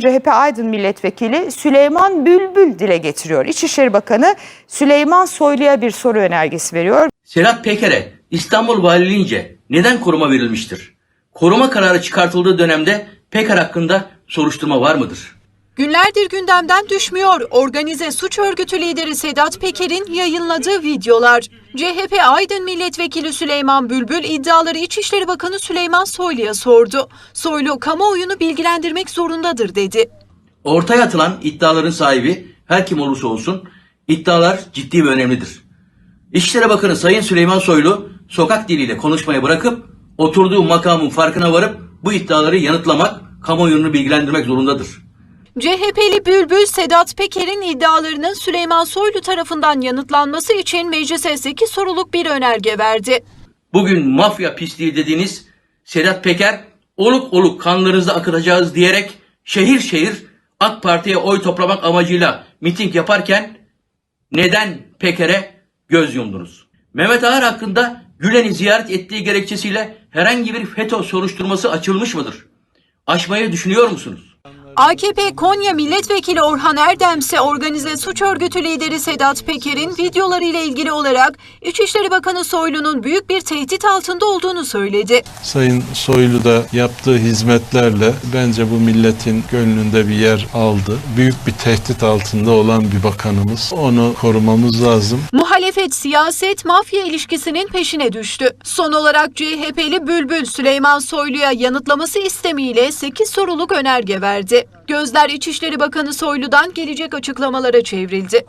CHP Aydın Milletvekili Süleyman Bülbül dile getiriyor. İçişleri Bakanı Süleyman Soylu'ya bir soru önergesi veriyor. Sedat Peker'e İstanbul Valiliğince neden koruma verilmiştir? Koruma kararı çıkartıldığı dönemde Peker hakkında soruşturma var mıdır? Günlerdir gündemden düşmüyor organize suç örgütü lideri Sedat Peker'in yayınladığı videolar. CHP Aydın Milletvekili Süleyman Bülbül iddiaları İçişleri Bakanı Süleyman Soylu'ya sordu. Soylu kamuoyunu bilgilendirmek zorundadır dedi. Ortaya atılan iddiaların sahibi her kim olursa olsun iddialar ciddi ve önemlidir. İçişleri Bakanı Sayın Süleyman Soylu sokak diliyle konuşmayı bırakıp oturduğu makamın farkına varıp bu iddiaları yanıtlamak, kamuoyunu bilgilendirmek zorundadır. CHP'li Bülbül Sedat Peker'in iddialarının Süleyman Soylu tarafından yanıtlanması için meclise 8 soruluk bir önerge verdi. Bugün mafya pisliği dediğiniz Sedat Peker oluk oluk kanlarınızı akıtacağız diyerek şehir şehir AK Parti'ye oy toplamak amacıyla miting yaparken neden Peker'e göz yumdunuz? Mehmet Ağar hakkında Gülen'i ziyaret ettiği gerekçesiyle herhangi bir FETÖ soruşturması açılmış mıdır? Açmayı düşünüyor musunuz? AKP Konya Milletvekili Orhan Erdem ise organize suç örgütü lideri Sedat Peker'in videoları ile ilgili olarak İçişleri Bakanı Soylu'nun büyük bir tehdit altında olduğunu söyledi. Sayın Soylu da yaptığı hizmetlerle bence bu milletin gönlünde bir yer aldı. Büyük bir tehdit altında olan bir bakanımız. Onu korumamız lazım. Muhalefet siyaset mafya ilişkisinin peşine düştü. Son olarak CHP'li Bülbül Süleyman Soylu'ya yanıtlaması istemiyle 8 soruluk önerge verdi. Gözler İçişleri Bakanı Soylu'dan gelecek açıklamalara çevrildi.